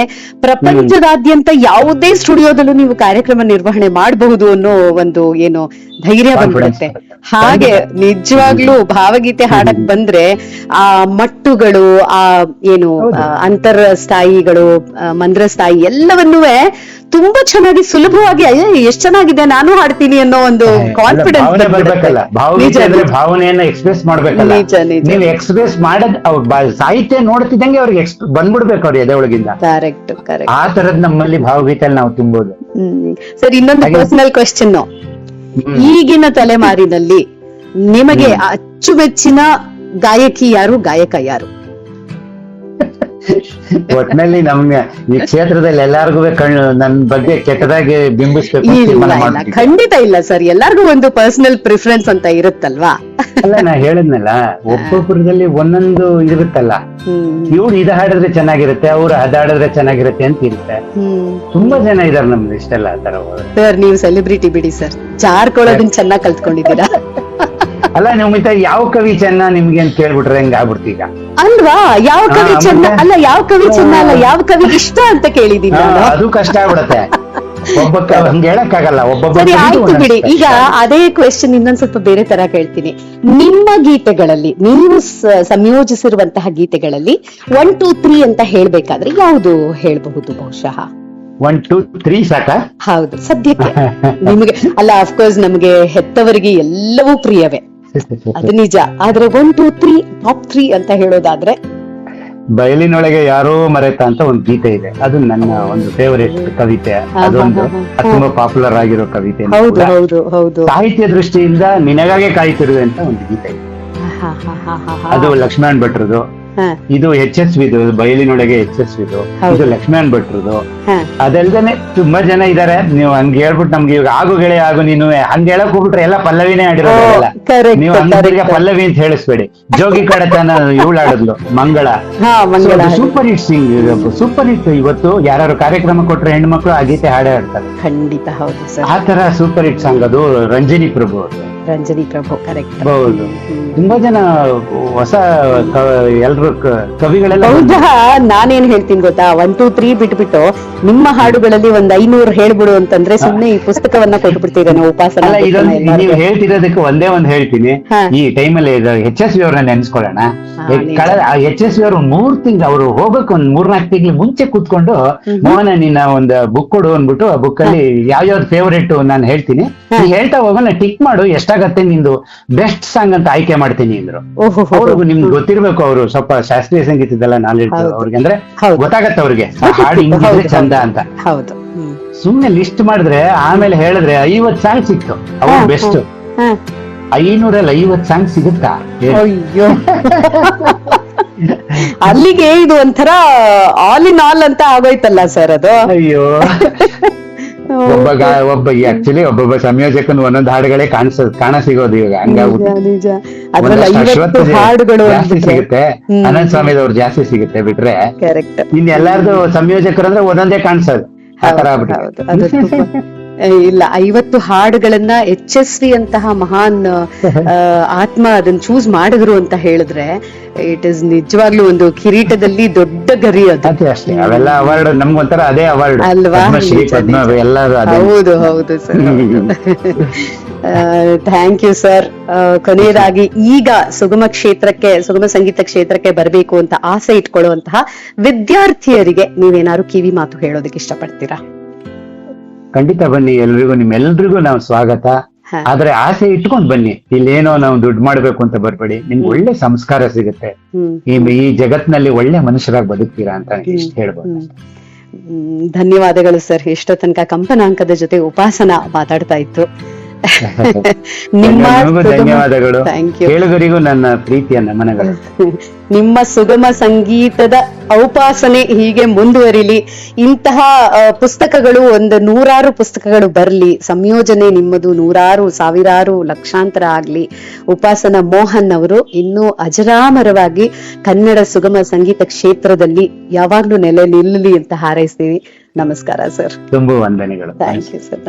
ಪ್ರಪಂಚದಾದ್ಯಂತ ಯಾವುದೇ ಸ್ಟುಡಿಯೋದಲ್ಲೂ ನೀವು ಕಾರ್ಯಕ್ರಮ ನಿರ್ವಹಣೆ ಮಾಡಬಹುದು ಅನ್ನೋ ಒಂದು ಏನು ಧೈರ್ಯ ಬಂದ್ಬಿಡುತ್ತೆ. ಹಾಗೆ ನಿಜವಾಗ್ಲೂ ಭಾವಗೀತೆ ಹಾಡಕ್ ಬಂದ್ರೆ ಆ ಮಟ್ಟುಗಳು ಆ ಏನು ಅಂತರ ಸ್ಥಾಯಿಗಳು ಮಂದ್ರ ಸ್ಥಾಯಿ ಎಲ್ಲವನ್ನೂ ತುಂಬಾ ಚೆನ್ನಾಗಿ ಸುಲಭವಾಗಿ ಅಯ್ಯೋ ಎಷ್ಟ್ ಚೆನ್ನಾಗಿದೆ ನಾನು ಹಾಡ್ತೀನಿ ಅನ್ನೋ ಒಂದು ಕಾನ್ಫಿಡೆನ್ಸ್ ಭಾವನೆಯನ್ನ ಎಕ್ಸ್ಪ್ರೆಸ್ ಮಾಡ್ಬೇಕಲ್ಲ. ನೀವು ಎಕ್ಸ್ಪ್ರೆಸ್ ಮಾಡದ್ ಸಾಹಿತ್ಯ ನೋಡ್ತಿದ್ದಂಗೆ ಅವ್ರಿಗೆ ಬಂದ್ಬಿಡ್ಬೇಕು ಅವ್ರ ಎದೆ ಒಳಗಿಂದ ಕರೆಕ್ಟ್ ಕರೆಕ್ಟ್ ಆ ತರದ್ ನಮ್ಮಲ್ಲಿ ಭಾವಗೀತೆಯಲ್ಲಿ ನಾವು ತುಂಬೋದು. ಸರ್ ಇನ್ನೊಂದು ಪರ್ಸನಲ್ ಕ್ವಶನ್. ಈಗಿನ ತಲೆಮಾರಿನಲ್ಲಿ ನಿಮಗೆ ಅಚ್ಚುಮೆಚ್ಚಿನ ಗಾಯಕಿ ಯಾರು ಗಾಯಕ ಯಾರು? ಒಟ್ನಲ್ಲಿ ನಮ್ಮ ಈ ಕ್ಷೇತ್ರದಲ್ಲಿ ಎಲ್ಲಾರ್ಗು ಕಣ್ಣು ನನ್ ಬಗ್ಗೆ ಕೆಟ್ಟದಾಗಿ ಬಿಂಬಿಸ್ಬೇಕು. ಖಂಡಿತ ಇಲ್ಲ ಸರ್. ಎಲ್ಲಾರ್ಗು ಒಂದು ಪರ್ಸನಲ್ ಪ್ರಿಫರೆನ್ಸ್ ಅಂತ ಇರುತ್ತಲ್ವಾ? ಅಲ್ಲ ನಾ ಹೇಳಿದ್ನಲ್ಲ ಒಬ್ಬೊಬ್ಬರದಲ್ಲಿ ಒಂದೊಂದು ಇರುತ್ತಲ್ಲ. ಇವ್ರು ಇದ ಹಾಡಿದ್ರೆ ಚೆನ್ನಾಗಿರುತ್ತೆ ಅವ್ರು ಅದಾಡಿದ್ರೆ ಚೆನ್ನಾಗಿರುತ್ತೆ ಅಂತ ಇರುತ್ತೆ. ತುಂಬಾ ಜನ ಇದಾರೆ ನಮ್ದು ಇಷ್ಟೆಲ್ಲ ಆ ತರ ಸರ್ ನೀವು ಸೆಲೆಬ್ರಿಟಿ ಬಿಡಿ ಸರ್ ಜಾರ್ಕೊಳ್ಳೋದನ್ನ ಚೆನ್ನಾಗಿ ಕಲ್ತ್ಕೊಂಡಿದ್ದೀರಾ? ಅಲ್ಲ ನೀವು ಮಿತ ಯಾವ ಕವಿ ಚೆನ್ನ ನಿಮ್ಗೆ ಅಂತ ಕೇಳ್ಬಿಟ್ರೆ ಹೆಂಗ್ ಆಗ್ಬಿಡ್ತು ಈಗ ಅಲ್ವಾ? ಯಾವ ಕವಿ ಚೆನ್ನ? ಅಲ್ಲ ಯಾವ ಕವಿ ಚೆನ್ನ ಅಲ್ಲ ಯಾವ ಕವಿ ಇಷ್ಟ ಅಂತ ಕೇಳಿದೀನಿ ಅದು ಕಷ್ಟ ಆಗ್ಬಿಡತ್ತೆ. [LAUGHS] ಸರಿ ಆಯ್ತು ಬಿಡಿ. ಈಗ ಅದೇ ಕ್ವೆಶನ್ ಇನ್ನೊಂದ್ ಸ್ವಲ್ಪ ಬೇರೆ ತರ ಕೇಳ್ತೀನಿ. ನಿಮ್ಮ ಗೀತೆಗಳಲ್ಲಿ ನೀವು ಸಂಯೋಜಿಸಿರುವಂತಹ ಗೀತೆಗಳಲ್ಲಿ ಒನ್ ಟೂ ತ್ರೀ ಅಂತ ಹೇಳ್ಬೇಕಾದ್ರೆ ಯಾವುದು ಹೇಳ್ಬಹುದು ಬಹುಶಃ? ಒನ್ ಟೂ ತ್ರೀ ಸಾಕ? ಹೌದು ಸದ್ಯಕ್ಕೆ. ನಿಮಗೆ ಅಲ್ಲ ಅಫ್ಕೋರ್ಸ್ ನಮಗೆ ಹೆತ್ತವರಿಗೆ ಎಲ್ಲವೂ ಪ್ರಿಯವೇ. [LAUGHS] ಅದು ನಿಜ. ಆದ್ರೆ one two three top three ಅಂತ ಹೇಳೋದಾದ್ರೆ ಬಯಲಿನೊಳಗೆ ಯಾರೋ ಮರೆತ ಅಂತ ಒಂದು ಗೀತೆ ಇದೆ. ಅದು ನನ್ನ ಒಂದು ಫೇವರೇಟ್ ಕವಿತೆ. ಅದೊಂದು ತುಂಬಾ ಪಾಪ್ಯುಲರ್ ಆಗಿರೋ ಕವಿತೆ ಹೌದು ಹೌದು ಹೌದು. ಸಾಹಿತ್ಯ ದೃಷ್ಟಿಯಿಂದ ನಿನಗಾಗೆ ಕಾಯ್ತಿರುವೆ ಅಂತ ಒಂದು ಗೀತೆ ಇದೆ. ಅದು ಲಕ್ಷ್ಮಣ್ ಭಟ್ರದು ಇದು ಎಚ್ ಎಸ್ ವಿದು ಬಯಲಿನೊಳಗೆ ಎಚ್ ಎಸ್ ವಿದು. ಇದು ಲಕ್ಷ್ಮಣ್ ಭಟ್ರದು. ಅದಲ್ದೇನೆ ತುಂಬಾ ಜನ ಇದಾರೆ. ನೀವು ಹಂಗ ಹೇಳ್ಬಿಟ್ಟು ನಮ್ಗೆ ಇವಾಗ ಆಗು ಗೆಳೆ ಆಗು ನೀನು ಹಂಗ ಹೇಳಕ್ ಹೋಗ್ಬಿಟ್ರೆ ಎಲ್ಲ ಪಲ್ಲವಿನೇ ಆಡಿರೋದಲ್ಲ ನೀವು ಪಲ್ಲವಿ ಅಂತ ಹೇಳಿಸ್ಬೇಡಿ. ಜೋಗಿ ಕಡತನ ಇವಳು ಆಡಿದ್ಲು Mangala super hit sing super hit ಇವತ್ತು ಯಾರು ಕಾರ್ಯಕ್ರಮ ಕೊಟ್ರೆ ಹೆಣ್ಮಕ್ಳು ಆ ಗೀತೆ ಹಾಡೇ ಆಡ್ತಾರೆ ಖಂಡಿತ ಹೌದು ಸರ್. ಆ ತರ ಸೂಪರ್ ಹಿಟ್ ಸಾಂಗ್ ಅದು ರಂಜಿನಿ ಪ್ರಭು ಅವ್ರದ್ದು. ರಂಜನಿ ಪ್ರಭು ಕರೆಕ್ಟ್ ಹೌದು. ತುಂಬಾ ಜನ ಹೊಸ ಎಲ್ರು ಕವಿಗಳೆಲ್ಲ ಹೌದಾ? ನಾನೇನ್ ಹೇಳ್ತೀನಿ ಗೊತ್ತಾ? ಒನ್ ಟೂ ತ್ರೀ ಬಿಟ್ಬಿಟ್ಟು ನಿಮ್ಮ ಹಾಡುಗಳಲ್ಲಿ ಒಂದ್ ಐನೂರು ಹೇಳ್ಬಿಡು ಅಂತಂದ್ರೆ ಸುಮ್ನೆ ಈ ಪುಸ್ತಕವನ್ನ ಕೊಟ್ಬಿಡ್ತೀರೇನೋ ಉಪಾಸನ ಅಲ್ಲ ಇದೊಂದು ನೀವು ಹೇಳ್ತಿರೋದಕ್ಕೆ ಒಂದೇ ಒಂದ್ ಹೇಳ್ತೀನಿ. ಈ ಟೈಮಲ್ಲಿ ಎಚ್ ಎಸ್ ವಿ ಅವ್ರನ್ನ ನೆನ್ಸ್ಕೊಳ್ಳೋಣ. ಕಳೆದ ಎಚ್ ಎಸ್ ವಿ ಅವರು ಮೂರ್ ತಿಂಗಳು ಅವರು ಹೋಗಕ್ ಒಂದ್ ಮೂರ್ನಾಲ್ಕು ತಿಂಗಳು ಮುಂಚೆ ಕೂತ್ಕೊಂಡು ಮೋಹನ ನಿನ್ನ ಒಂದ್ ಬುಕ್ ಕೊಡು ಅಂದ್ಬಿಟ್ಟು ಆ ಬುಕ್ ಅಲ್ಲಿ ಯಾವ್ಯಾವ್ದು ಫೇವರೇಟ್ ನಾನು ಹೇಳ್ತೀನಿ. ಹೇಳ್ತಾ ಹೋಗೋಣ ಟಿಕ್ ಮಾಡು ಎಷ್ಟಾಗತ್ತೆ ನಿಂದು ಬೆಸ್ಟ್ ಸಾಂಗ್ ಅಂತ ಆಯ್ಕೆ ಮಾಡ್ತೀನಿ ಅಂದ್ರು. ಅವ್ರಿಗೂ ನಿಮ್ಗೆ ಗೊತ್ತಿರ್ಬೇಕು ಅವರು ಸ್ವಲ್ಪ ಶಾಸ್ತ್ರೀಯ ಸಂಗೀತದೆಲ್ಲ ನಾಲೆಡ್ಜ್ ಹೌದು. ಅವ್ರಿಗೆ ಅಂದ್ರೆ. ಗೊತ್ತಾಗತ್ತೆ ಅವ್ರಿಗೆ. [LAUGHS] ಹಾಡು ಹಿಂಗಿದ್ರೆ ಚಂದ ಅಂತ. ಸುಮ್ನೆ ಲಿಸ್ಟ್ ಮಾಡಿದ್ರೆ ಆಮೇಲೆ ಹೇಳಿದ್ರೆ ಐವತ್ ಸಾಂಗ್ ಸಿಕ್ತು. ಅವು ಬೆಸ್ಟ್. ಐನೂರಲ್ಲಿ ಐವತ್ ಸಾಂಗ್ ಸಿಗುತ್ತಾ? ಅಯ್ಯೋ. [LAUGHS] ಅಲ್ಲಿಗೆ ಇದು ಒಂಥರ ಆಲ್ ಇನ್ ಆಲ್ ಅಂತ ಆಗೋಯ್ತಲ್ಲ ಸರ್ ಅದು. ಅಯ್ಯೋ. [LAUGHS] ಒಬ್ಬ ಒಬ್ಬ ಆಕ್ಚುಲಿ ಒಬ್ಬೊಬ್ಬ ಸಂಯೋಜಕನ ಒಂದೊಂದು ಹಾಡುಗಳೇ ಕಾಣಿಸ್ ಕಾಣ ಸಿಗೋದು ಇವಾಗ ಹಂಗಾಗ್ಬಿಟ್ಟು ಜಾಸ್ತಿ ಸಿಗುತ್ತೆ. ಅನಂತ ಸ್ವಾಮಿದವ್ರು ಜಾಸ್ತಿ ಸಿಗುತ್ತೆ ಬಿಟ್ರೆ. ಇನ್ ಎಲ್ಲಾರ್ದು ಸಂಯೋಜಕರಂದ್ರೆ ಒಂದೊಂದೇ ಕಾಣಿಸೋದು. ಆತರ ಆಗ್ಬಿಟ್ಟು. ಇಲ್ಲ ಐವತ್ತು ಹಾಡುಗಳನ್ನ ಎಚ್ ಎಸ್ ವಿ ಅಂತಹ ಮಹಾನ್ ಆತ್ಮ ಅದನ್ನ ಚೂಸ್ ಮಾಡಿದ್ರು ಅಂತ ಹೇಳಿದ್ರೆ ಇಟ್ ಇಸ್ ನಿಜವಾಗ್ಲೂ ಒಂದು ಕಿರೀಟದಲ್ಲಿ ದೊಡ್ಡ ಗರಿ ಅದು. ಅವೆಲ್ಲ ಅವಾರ್ಡ್ ನಮ್ಗೊಂಥರ ಅದೇ ಅವಾರ್ಡ್ ಅಲ್ವಾ? ಹೌದು ಹೌದು ಸರ್ ಥ್ಯಾಂಕ್ ಯು ಸರ್ ಕೊನೆಯದಾಗಿ ಈಗ ಸುಗಮ ಕ್ಷೇತ್ರಕ್ಕೆ ಸುಗಮ ಸಂಗೀತ ಕ್ಷೇತ್ರಕ್ಕೆ ಬರಬೇಕು ಅಂತ ಆಸೆ ಇಟ್ಕೊಳ್ಳುವಂತಹ ವಿದ್ಯಾರ್ಥಿಯರಿಗೆ ನೀವೇನಾದ್ರು ಕಿವಿ ಮಾತು ಹೇಳೋದಕ್ಕೆ ಇಷ್ಟಪಡ್ತೀರಾ? ಖಂಡಿತ ಬನ್ನಿ ಎಲ್ರಿಗೂ ನಿಮ್ಮೆಲ್ರಿಗೂ ನಾವು ಸ್ವಾಗತ. ಆದ್ರೆ ಆಸೆ ಇಟ್ಕೊಂಡ್ ಬನ್ನಿ ಇಲ್ಲೇನೋ ನಾವು ದುಡ್ಡು ಮಾಡ್ಬೇಕು ಅಂತ ಬರ್ಬೇಡಿ. ನಿಮ್ಗೆ ಒಳ್ಳೆ ಸಂಸ್ಕಾರ ಸಿಗುತ್ತೆ. ಈ ಈ ಜಗತ್ನಲ್ಲಿ ಒಳ್ಳೆ ಮನುಷ್ಯರಾಗಿ ಬದುಕ್ತೀರಾ ಅಂತ ಇಷ್ಟ ಹೇಳ್ಬೋದು. ಧನ್ಯವಾದಗಳು ಸರ್. ಇಷ್ಟೋ ತನಕ ಕಂಪನಾಂಕದ ಜೊತೆ ಉಪಾಸನ ಮಾತಾಡ್ತಾ ಇತ್ತು [LAUGHS] ನಿಮ್ಮ ಧನ್ಯವಾದಗಳು. ಕೇಳುಗರಿಗೂ ನನ್ನ ಪ್ರೀತಿಯ ನಮನಗಳು [LAUGHS] ನಿಮ್ಮ ಸುಗಮ ಸಂಗೀತದ ಔಪಾಸನೆ ಹೀಗೆ ಮುಂದುವರಿಲಿ. ಇಂತಹ ಪುಸ್ತಕಗಳು ಒಂದು ನೂರಾರು ಪುಸ್ತಕಗಳು ಬರಲಿ. ಸಂಯೋಜನೆ ನಿಮ್ಮದು ನೂರಾರು ಸಾವಿರಾರು ಲಕ್ಷಾಂತರ ಆಗ್ಲಿ. ಉಪಾಸನ ಮೋಹನ್ ಅವರು ಇನ್ನೂ ಅಜರಾಮರವಾಗಿ ಕನ್ನಡ ಸುಗಮ ಸಂಗೀತ ಕ್ಷೇತ್ರದಲ್ಲಿ ಯಾವಾಗ್ಲೂ ನೆಲೆ ನಿಲ್ಲಲಿ ಅಂತ ಹಾರೈಸ್ತೀವಿ. ನಮಸ್ಕಾರ ಸರ್. ತುಂಬ ವಂದನೆಗಳು. Thank you sir